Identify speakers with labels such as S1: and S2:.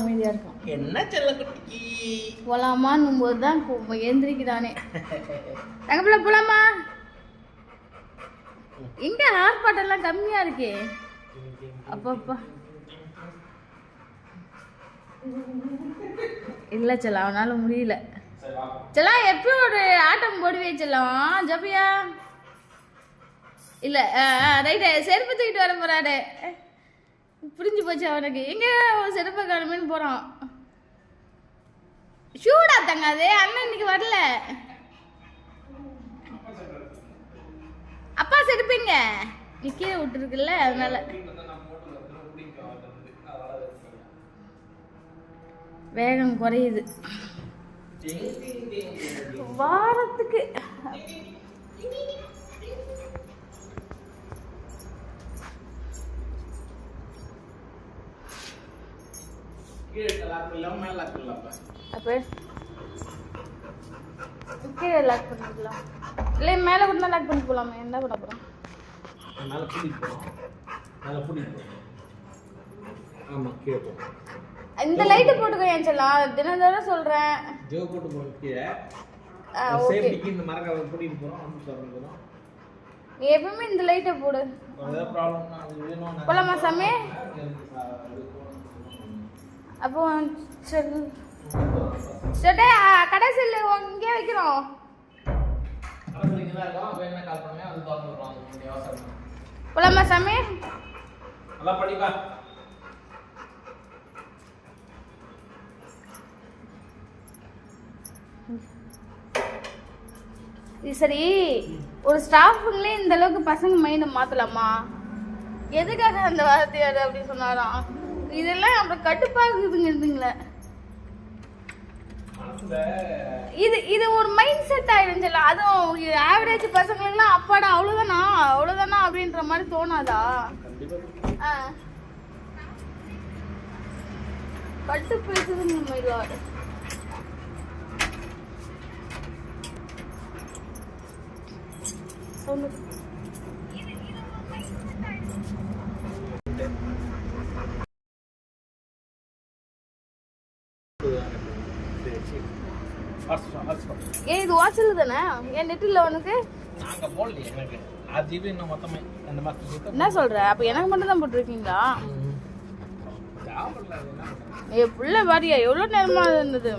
S1: அமைதியா இருக்கும்
S2: என்ன செல்லக்குட்டிக்கு
S1: போலாமான்னும் போது தான் எந்திரிக்கிறானே. தங்கப்பிள்ள போலாமா? எங்க ஆர்ப்பாட்டம்லாம் கம்மியா இருக்கே. அப்பப்பா. இல்ல செல்லம் அவனால முடியல. செல்லம் எப்போ ஒரு ஆட்டம் போடுவே செல்லம் ஜபியா இல்ல ரைட்டு செருப்பு தூக்கிட்டு வர போறாரு. புரிஞ்சு போச்சு அவனுக்கு. எங்க சிறப்பு செருப்பை போறோம் சூடா தங்க அது அண்ணன் இன்னைக்கு வரல. அப்பா செருப்பீங்க. நீ கீழே விட்டுருக்குல்ல அதனால. வேகம் குறையுது. வாரத்துக்கு.
S2: கீழே லாக் இல்லாம மேல லாக் இல்லாம
S1: அப்போ? கீழே லாக் பண்ணிக்கலாம். இல்லை மேலே கூட தான் லாக் பண்ணி போகலாமே. என்ன பண்ண போகிறோம்
S2: மேல மேல கீழே
S1: இந்த லைட்டு போட்டுக்கோ ஏன் சொல்லலாம் தினந்தோறும் சொல்கிறேன்
S2: ஜோ போட்டு கீழே. சேஃப்டிக்கு இந்த மரக்காவை
S1: நீ எப்பவுமே லைட்டை போடு. போலாமா சாமி? அப்போ சரி. கடைசியில் இங்கே வைக்கிறோம். போலாமா சாமி?
S2: நல்லா படிப்பா.
S1: சரி ஒரு ஸ்டாஃபுங்களே இந்த அளவுக்கு பசங்க மைண்டை மாத்தலாமா? எதுக்காக அந்த வார்த்தையாரு அப்படி சொன்னாராம்? இதெல்லாம் அப்புறம் கட்டுப்பாக்குதுங்க
S2: மனசுல
S1: இது இது ஒரு மைண்ட் செட் ஆயிடுச்சுல அதுவும் ஆவரேஜ் பசங்களுக்குலாம் அப்பாடா அவ்வளோதானா அவ்வளோதானா அப்படின்ற மாதிரி தோணாதா? பட்டு பேசுதுங்க மயிலாடு சொல்லு. ஏன் இது வாட்ஸ்அப்ல தானே? என் நெட்டில் உனக்கு?
S2: நாங்க போடலையே எனக்கு. அது இன்னும் மொத்தமே. ரெண்டு மாசத்துக்கு
S1: என்ன சொல்ற? அப்ப எனக்கு மட்டும் தான் போட்டிருக்கீங்களா? என் பிள்ளை பாரியா எவ்வளோ நேரமா இருந்தது?